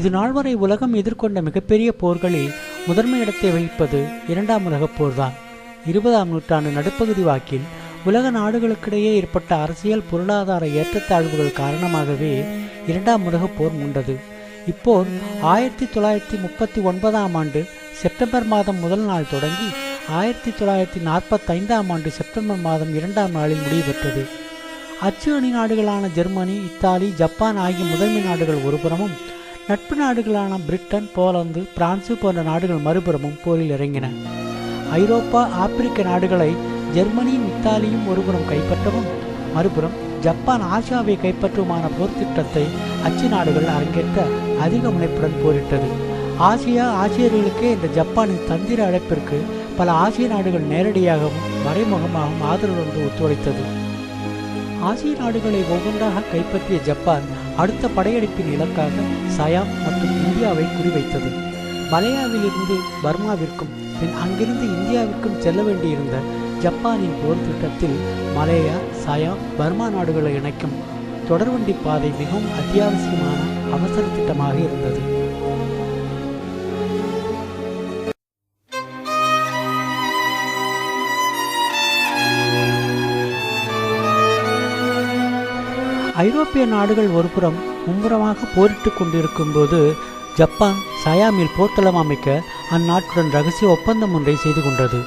இது நாள் வரை உலகம் எதிர்கொண்ட மிகப்பெரிய போர்களில் முதன்மை இடத்தை வகிப்பது இரண்டாம் உலகப் போர்தான். இருபதாம் நூற்றாண்டு நடுப்பகுதி வாக்கில் உலக நாடுகளுக்கிடையே ஏற்பட்ட அரசியல் பொருளாதார ஏற்றத்தாழ்வுகள் காரணமாகவே இரண்டாம் உலகப் போர் மூண்டது. இப்போர் ஆயிரத்தி தொள்ளாயிரத்தி முப்பத்தி ஒன்பதாம் ஆண்டு செப்டம்பர் மாதம் முதல் நாள் தொடங்கி ஆயிரத்தி தொள்ளாயிரத்தி நாற்பத்தைந்தாம் ஆண்டு செப்டம்பர் மாதம் இரண்டாம் நாளில் முடிவு பெற்றது. அச்சு அணி நாடுகளான ஜெர்மனி இத்தாலி ஜப்பான் ஆகிய முதன்மை நாடுகள் ஒருபுறமும் நட்பு நாடுகளான பிரிட்டன் போலந்து பிரான்சு போன்ற நாடுகள் மறுபுறமும் போரில் இறங்கின. ஐரோப்பா ஆப்பிரிக்க நாடுகளை ஜெர்மனியும் இத்தாலியும் ஒருபுறம் கைப்பற்றவும் மறுபுறம் ஜப்பான் ஆசியாவை கைப்பற்றுமான போர் திட்டத்தை அச்சு நாடுகள் அரங்கேற்ற அதிக முனைப்புடன் போரிட்டது. ஆசியா ஆசியர்களுக்கே இந்த ஜப்பானின் தந்திர அழைப்பிற்கு பல ஆசிய நாடுகள் நேரடியாகவும் மறைமுகமாகவும் ஆதரவு ஒத்துழைத்தது. ஆசிய நாடுகளை ஒவ்வொன்றாக கைப்பற்றிய ஜப்பான் அடுத்த படையெடுப்பின் இலக்காக சயாம் மற்றும் இந்தியாவை குறிவைத்தது. மலையாவிலிருந்து பர்மாவிற்கும் பின் அங்கிருந்து இந்தியாவிற்கும் செல்ல வேண்டியிருந்த ஜப்பானின் போர் திட்டத்தில் மலேயா சயாம் பர்மா நாடுகளை இணைக்கும் தொடர்வண்டி பாதை மிகவும் அத்தியாவசியமான அவசர திட்டமாக இருந்தது. ஐரோப்பிய நாடுகள் ஒருபுறம் மும்முரமாக போரிட்டுக் கொண்டிருக்கும்போது ஜப்பான் சயாமில் போர்த்தளம் அமைக்க அந்நாட்டுடன் ரகசிய ஒப்பந்தம் ஒன்றை செய்து கொண்டது.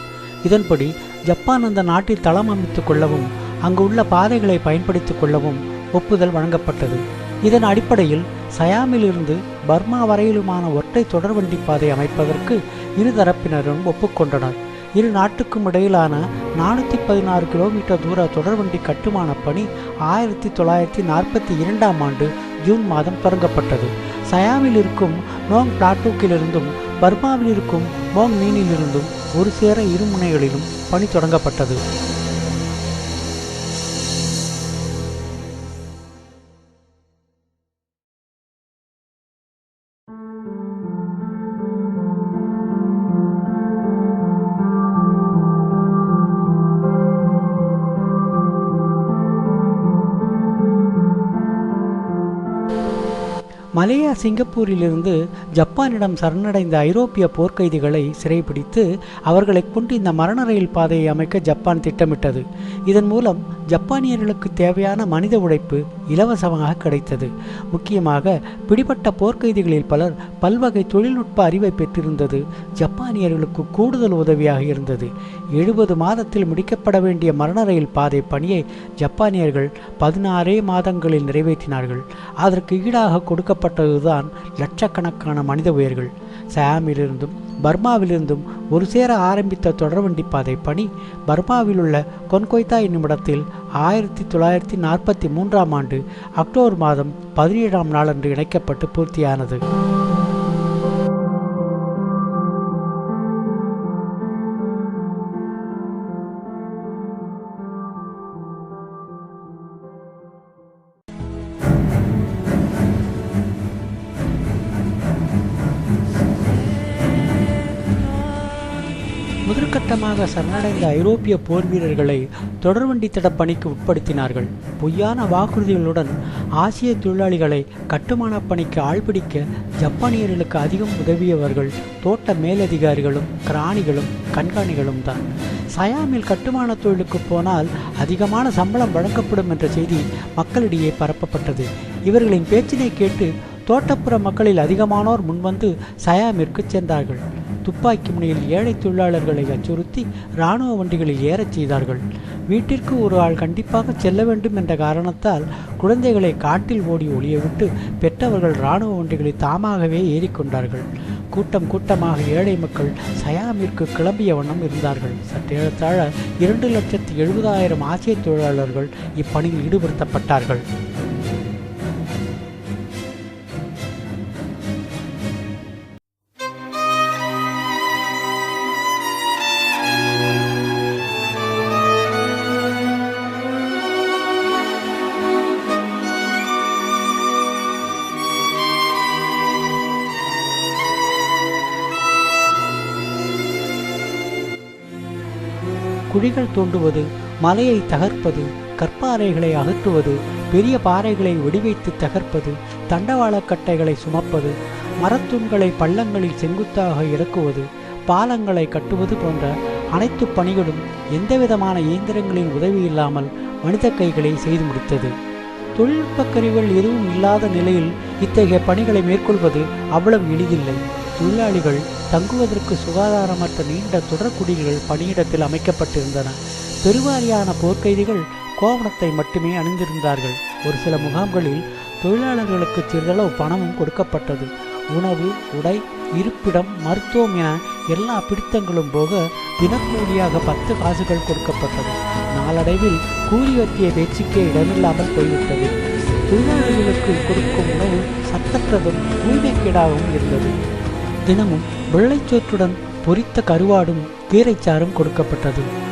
இதன்படி ஜப்பான் அந்த நாட்டில் தளம் அமைத்துக் கொள்ளவும் அங்கு உள்ள பாதைகளை பயன்படுத்திக் கொள்ளவும் ஒப்புதல் வழங்கப்பட்டது. இதன் அடிப்படையில் சயாமிலிருந்து பர்மா வரையிலுமான ஒற்றை தொடர்வண்டி பாதை அமைப்பதற்கு இரு தரப்பினரும் ஒப்புக்கொண்டனர். இரு நாட்டுக்கும் இடையிலான நானூற்றி பதினாறு கிலோமீட்டர் தூர தொடர்வண்டி கட்டுமான பணி ஆயிரத்தி தொள்ளாயிரத்தி நாற்பத்தி இரண்டாம் ஆண்டு ஜூன் மாதம் தொடங்கப்பட்டது. சயாமில் இருக்கும் நோங் பிளாட்டூக்கிலிருந்தும் பர்மாவில் இருக்கும் மோங் மீனிலிருந்தும் ஒரு சேர இரு முனைகளிலும் பணி தொடங்கப்பட்டது. மலேயா சிங்கப்பூரிலிருந்து ஜப்பானிடம் சரணடைந்த ஐரோப்பிய போர்க்கைதிகளை சிறைபிடித்து அவர்களை கொண்டு இந்த மரண ரயில் பாதையை அமைக்க ஜப்பான் திட்டமிட்டது. இதன் மூலம் ஜப்பானியர்களுக்கு தேவையான மனித உழைப்பு இலவசமாக கிடைத்தது. முக்கியமாக பிடிபட்ட போர்க்கைதிகளில் பலர் பல்வகை தொழில்நுட்ப அறிவை பெற்றிருந்தது. ஜப்பானியர்களுக்கு கூடுதல் உதவியாக இருந்தது. எழுபது மாதத்தில் முடிக்கப்பட வேண்டிய மரண ரயில் பாதை பணியை ஜப்பானியர்கள் பதினாறே மாதங்களில் நிறைவேற்றினார்கள். அதற்கு ஈடாக கொடுக்கப்பட்டதுதான் லட்சக்கணக்கான மனித உயிர்கள். சாமிலிருந்தும் பர்மாவிலிருந்தும் ஒரு சேர ஆரம்பித்த தொடர்வண்டி பாதை பணி பர்மாவில் உள்ள கொன்கொய்தா என்னுமிடத்தில் ஆயிரத்தி தொள்ளாயிரத்தி நாற்பத்தி மூன்றாம் ஆண்டு அக்டோபர் மாதம் பதினேழாம் நாளன்று இணைக்கப்பட்டு பூர்த்தியானது. சரணடைந்த ஐரோப்பிய போர் வீரர்களை தொடர்வண்டி தட பணிக்கு உட்படுத்தினார்கள். பொய்யான வாக்குறுதிகளுடன் ஆசிய தொழிலாளிகளை கட்டுமான பணிக்கு ஆள்பிடிக்க ஜப்பானியர்களுக்கு அதிகம் உதவியவர்கள் தோட்ட மேலதிகாரிகளும் கிராணிகளும் கண்காணிகளும் தான். சயாமில் கட்டுமான தொழிலுக்கு போனால் அதிகமான சம்பளம் வழங்கப்படும் என்ற செய்தி மக்களிடையே பரப்பப்பட்டது. இவர்களின் பேச்சினை கேட்டு தோட்டப்புற மக்களில் அதிகமானோர் முன்வந்து சயாமிற்கு சென்றார்கள். துப்பாக்கி முனையில் ஏழை தொழிலாளர்களை அச்சுறுத்தி இராணுவ வண்டிகளில் ஏறச் செய்தார்கள். வீட்டிற்கு ஒரு ஆள் கண்டிப்பாக செல்ல வேண்டும் என்ற காரணத்தால் குழந்தைகளை காட்டில் ஓடி ஒளியவிட்டு பெற்றவர்கள் இராணுவ வண்டிகளை தாமாகவே ஏறிக்கொண்டார்கள் கூட்டம் கூட்டமாக ஏழை மக்கள் சயாமிற்கு கிளம்பிய வண்ணம் இருந்தார்கள். சற்றேழத்தாழ இரண்டு லட்சத்து எழுபதாயிரம் ஆசிய தொழிலாளர்கள் இப்பணியில் ஈடுபடுத்தப்பட்டார்கள். குழிகள் தோண்டுவது மலையை தகர்ப்பது கற்பாறைகளை அகற்றுவது பெரிய பாறைகளை வெடிவைத்து தகர்ப்பது தண்டவாளக்கட்டைகளை சுமப்பது மரத்துண்களை பள்ளங்களில் செங்குத்தாக இறக்குவது பாலங்களை கட்டுவது போன்ற அனைத்து பணிகளும் எந்தவிதமான இயந்திரங்களின் உதவி இல்லாமல் மனித கைகளை செய்து முடித்தது. தொழில்நுட்ப கருவிகள் எதுவும் இல்லாத நிலையில் இத்தகைய பணிகளை மேற்கொள்வது அவ்வளவு எளிதில்லை. தொழிலாளிகள் தங்குவதற்கு சுகாதாரமற்ற நீண்ட தொடர்குடில்கள் பணியிடத்தில் அமைக்கப்பட்டிருந்தன. பெருவாரியான போர்க்கைதிகள் கோவணத்தை மட்டுமே அணிந்திருந்தார்கள். ஒரு சில முகாம்களில் தொழிலாளர்களுக்கு சிறிதளவு பணமும் கொடுக்கப்பட்டது. உணவு உடை இருப்பிடம் மருத்துவம் என எல்லா பிடித்தங்களும் போக தினக்கூலியாக பத்து காசுகள் கொடுக்கப்பட்டது. நாளடைவில் கூலி வத்திய பேச்சுக்கே இடமில்லாமல் போய்விட்டது. தொழிலாளர்களுக்கு கொடுக்கும் உணவு சத்தற்றதும் தூய்மைக்கேடாகவும் இருந்தது. தினமும் வெள்ளைச்சோற்றுடன் பொரித்த கருவாடும் கீரைச்சாரும் கொடுக்கப்பட்டது.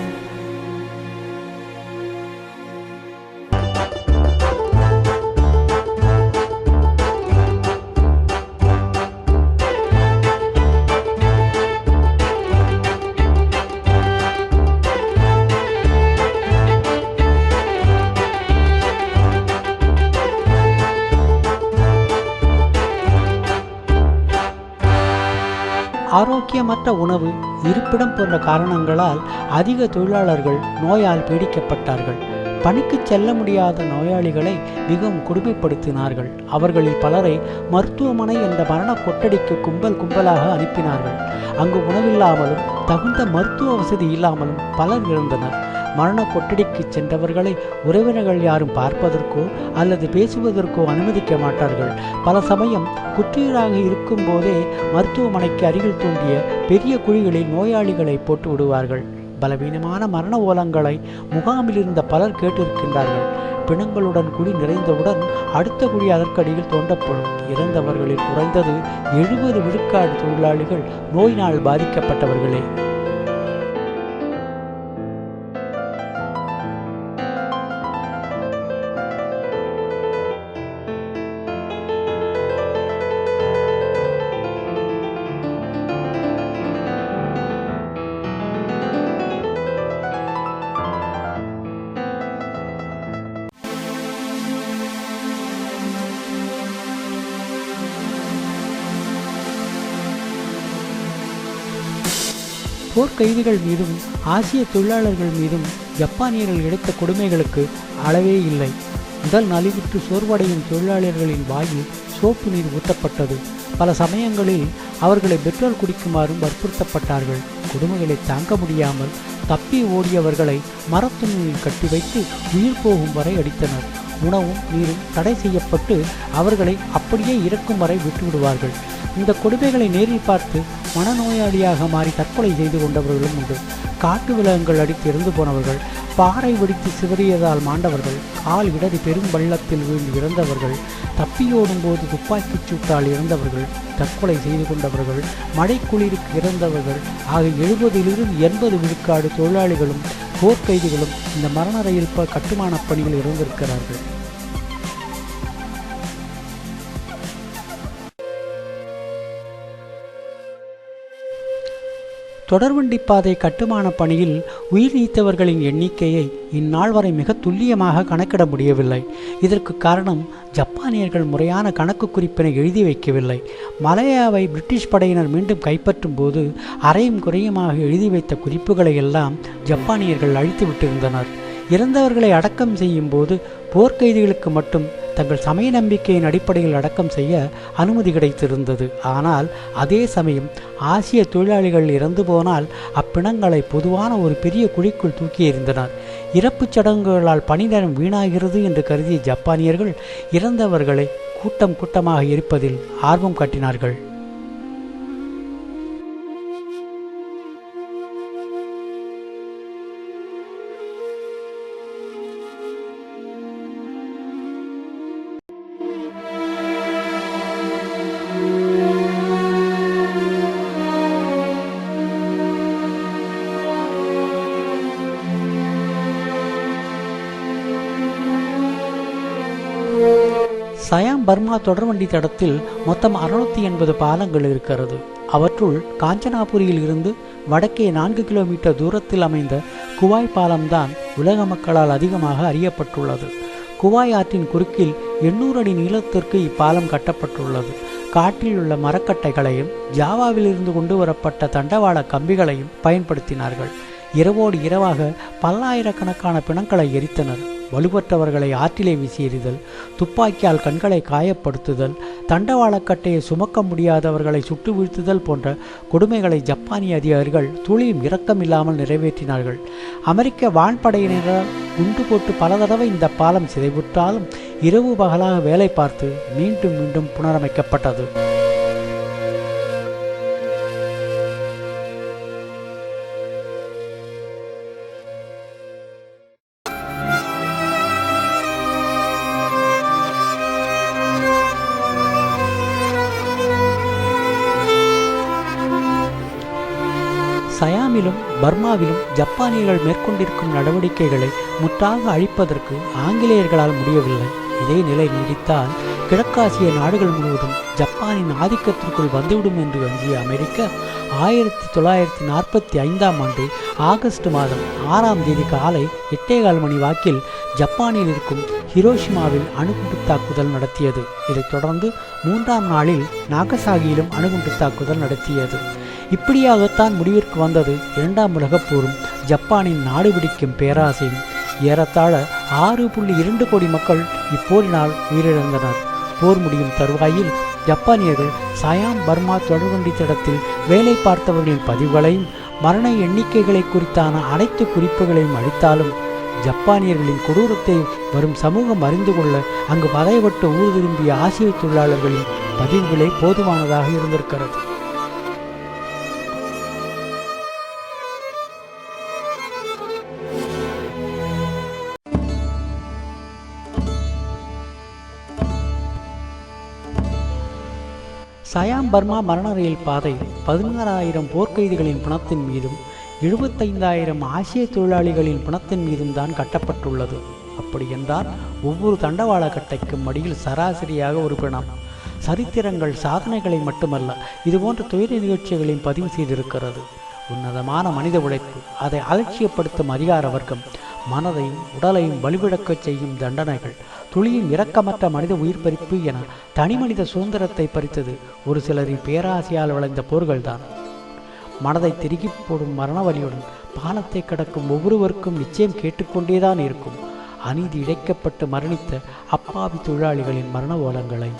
தரமற்ற உணவு இருப்பிடம் போன்ற காரணங்களால் அதிக தொழிலாளர்கள் நோயால் பீடிக்கப்பட்டார்கள். பணிக்கு செல்ல முடியாத நோயாளிகளை மிகவும் கொடுமைப்படுத்தினார்கள். அவர்களில் பலரை மருத்துவமனை என்ற மரண கொட்டடிக்கு கும்பல் கும்பலாக அனுப்பினார்கள். அங்கு உணவில்லாமலும் தகுந்த மருத்துவ வசதி இல்லாமலும் பலர் இழந்தனர் மரண கொட்டடிக்கு சென்றவர்களை உறவினர்கள் யாரும் பார்ப்பதற்கோ அல்லது பேசுவதற்கோ அனுமதிக்க மாட்டார்கள். பல சமயம் குற்றியராக இருக்கும் போதே மருத்துவமனைக்கு அருகில் தூண்டிய பெரிய குழிகளில் நோயாளிகளை போட்டு விடுவார்கள். பலவீனமான மரண ஓலங்களை முகாமில் இருந்த பலர் கேட்டிருக்கின்றார்கள். பிணங்களுடன் குழி நிறைந்தவுடன் அடுத்த குழி அதற்கடியில் தோண்டப்படும் இறந்தவர்களில் குறைந்தது எழுபது விழுக்காடு தொழிலாளிகள் நோயினால் பாதிக்கப்பட்டவர்களே. போர்க்கைதிகள் மீதும் ஆசிய தொழிலாளர்கள் மீதும் ஜப்பானியர்கள் எடுத்த கொடுமைகளுக்கு அளவே இல்லை. முதல் நலிவுற்று சோர்வடையும் தொழிலாளர்களின் வாயில் சோப்பு நீர் ஊற்றப்பட்டது பல சமயங்களில் அவர்களை பெட்ரோல் குடிக்குமாறும் வற்புறுத்தப்பட்டார்கள். கொடுமைகளை தாங்க முடியாமல் தப்பி ஓடியவர்களை மரத்துணியில் கட்டி வைத்து உயிர் போகும் வரை அடித்தனர். உணவும் நீரும் தடை செய்யப்பட்டு அவர்களை அப்படியே இறக்கும் வரை விட்டுவிடுவார்கள். இந்த கொடுமைகளை நேரில் பார்த்து மனநோயாளியாக மாறி தற்கொலை செய்து கொண்டவர்களும் உண்டு. காட்டு விலங்குகள் அடித்து இறந்து போனவர்கள் பாறை வெடித்து சிதறியதால் மாண்டவர்கள் கால் இடது பெரும் வள்ளத்தில் விழுந்து இறந்தவர்கள் தப்பியோடும் போது துப்பாக்கிச் சூட்டால் இறந்தவர்கள் தற்கொலை செய்து கொண்டவர்கள் மழைக்குளிருக்கு இறந்தவர்கள் ஆகிய எழுபதிலிருந்து எண்பது விழுக்காடு தொழிலாளிகளும் போர்க்கைதிகளும் இந்த மரண ரயில் ப கட்டுமானப் பணியில் இறந்திருக்கிறார்கள். தொடர்வண்டி பாதை கட்டுமான பணியில் உயிர் நீத்தவர்களின் எண்ணிக்கையை இந்நாள் வரை மிக துல்லியமாக கணக்கிட முடியவில்லை. இதற்கு காரணம் ஜப்பானியர்கள் முறையான கணக்கு குறிப்பினை எழுதி வைக்கவில்லை. மலையாவை பிரிட்டிஷ் படையினர் மீண்டும் கைப்பற்றும் போது அரையும் குறையுமாக எழுதி வைத்த குறிப்புகளை எல்லாம் ஜப்பானியர்கள் அழித்து விட்டிருந்தனர். இறந்தவர்களை அடக்கம் செய்யும் போது போர்க்கைதிகளுக்கு மட்டும் தங்கள் சமய நம்பிக்கையின் அடிப்படையில் அடக்கம் செய்ய அனுமதி கிடைத்திருந்தது. ஆனால் அதே சமயம் ஆசிய தொழிலாளிகள் இறந்து போனால் அப்பிணங்களை பொதுவான ஒரு பெரிய குழிக்குள் தூக்கி எறிந்தனர். இறப்புச் சடங்குகளால் பணிநேரம் வீணாகிறது என்று கருதிய ஜப்பானியர்கள் இறந்தவர்களை கூட்டம் கூட்டமாக இருப்பதில் ஆர்வம் காட்டினார்கள். சயாம் பர்மா தொடர்வண்டி தடத்தில் மொத்தம் அறுநூத்தி எண்பது பாலங்கள் இருக்கிறது. அவற்றுள் காஞ்சனாபுரியில் இருந்து வடக்கே நான்கு கிலோமீட்டர் தூரத்தில் அமைந்த குவாய் பாலம்தான் உலக மக்களால் அதிகமாக அறியப்பட்டுள்ளது. குவாய் ஆற்றின் குறுக்கில் எண்ணூறு அடி நீளத்திற்கு இப்பாலம் கட்டப்பட்டுள்ளது. காட்டில் உள்ள மரக்கட்டைகளையும் ஜாவாவிலிருந்து கொண்டு வரப்பட்ட தண்டவாள கம்பிகளையும் பயன்படுத்தினார்கள். இரவோடு இரவாக பல்லாயிரக்கணக்கான பிணங்களை எரித்தனர். வலுப்பற்றவர்களை ஆற்றிலே வீசி எறிதல் துப்பாக்கியால் கண்களை காயப்படுத்துதல் தண்டவாளக்கட்டையை சுமக்க முடியாதவர்களை சுட்டு வீழ்த்துதல் போன்ற கொடுமைகளை ஜப்பானிய அதிகாரிகள் துளியும் இரக்கம் இல்லாமல் நிறைவேற்றினார்கள். அமெரிக்க வான்படையினரால் குண்டு போட்டு பல தடவை இந்த பாலம் சிதைவுற்றாலும் இரவு பகலாக வேலை பார்த்து மீண்டும் மீண்டும் புனரமைக்கப்பட்டது. சயாமிலும் பர்மாவிலும் ஜப்பானியர்கள் மேற்கொண்டிருக்கும் நடவடிக்கைகளை முற்றாக அழிப்பதற்கு ஆங்கிலேயர்களால் முடியவில்லை. இதே நிலை நீடித்தால் கிழக்காசிய நாடுகள் முழுவதும் ஜப்பானின் ஆதிக்கத்திற்குள் வந்துவிடும் என்று அஞ்சிய அமெரிக்கா ஆயிரத்தி தொள்ளாயிரத்தி நாற்பத்தி ஐந்தாம் ஆண்டு ஆகஸ்ட் மாதம் ஆறாம் தேதி காலை எட்டேகால் மணி வாக்கில் ஜப்பானில் இருக்கும் ஹிரோஷிமாவில் அணுகுண்டு தாக்குதல் நடத்தியது. இதைத் தொடர்ந்து மூன்றாம் நாளில் நாகசாகியிலும் அணுகுண்டு தாக்குதல் நடத்தியது. இப்படியாகத்தான் முடிவிற்கு வந்தது இரண்டாம் உலகப் போரும் ஜப்பானின் நாடு பிடிக்கும் பேராசையும். ஏறத்தாழ ஆறு புள்ளி இரண்டு கோடி மக்கள் இப்போரினால் உயிரிழந்தனர். போர் முடியும் தருவாயில் ஜப்பானியர்கள் சயாம் பர்மா தொடர்வண்டி தடத்தில் வேலை பார்த்தவர்களின் பதிவுகளையும் மரண எண்ணிக்கைகளை குறித்தான அனைத்து குறிப்புகளையும் அளித்தாலும் ஜப்பானியர்களின் கொடூரத்தை வரும் சமூகம் அறிந்து கொள்ள அங்கு பதையப்பட்டு ஊர் திரும்பிய ஆசிய தொழிலாளர்களின் பதிவுகளே போதுமானதாக இருந்திருக்கிறது. சயாம் பர்மா மரண ரயில் பாதை பதினாறாயிரம் போர்க்கைதிகளின் பணத்தின் மீதும் எழுபத்தைந்தாயிரம் ஆசிய தொழிலாளிகளின் பணத்தின் மீதும் தான் கட்டப்பட்டுள்ளது. அப்படி என்றால் ஒவ்வொரு தண்டவாள கட்டைக்கும் மடியில் சராசரியாக ஒரு பிணம். சரித்திரங்கள் சாதனைகளை மட்டுமல்ல இதுபோன்ற துயர நிகழ்ச்சிகளையும் பதிவு செய்திருக்கிறது. உன்னதமான மனித உழைப்பு அதை அலட்சியப்படுத்தும் அதிகார வர்க்கம் மனதையும் உடலையும் வலுவிழக்கச் செய்யும் தண்டனைகள் துளியும் இரக்கமற்ற மனித உயிர் பறிப்பு என தனிமனித சுதந்திரத்தை பறித்தது ஒரு சிலரின் பேராசையால் விளைந்த போர்கள்தான். மனதை திருகி போடும் மரணவலியுடன் பாலத்தை கடக்கும் ஒவ்வொருவருக்கும் நிச்சயம் கேட்டுக்கொண்டேதான் இருக்கும். அநீதி இழைக்கப்பட்டு மரணித்த அப்பாவி தொழிலாளிகளின் மரண ஓலங்களை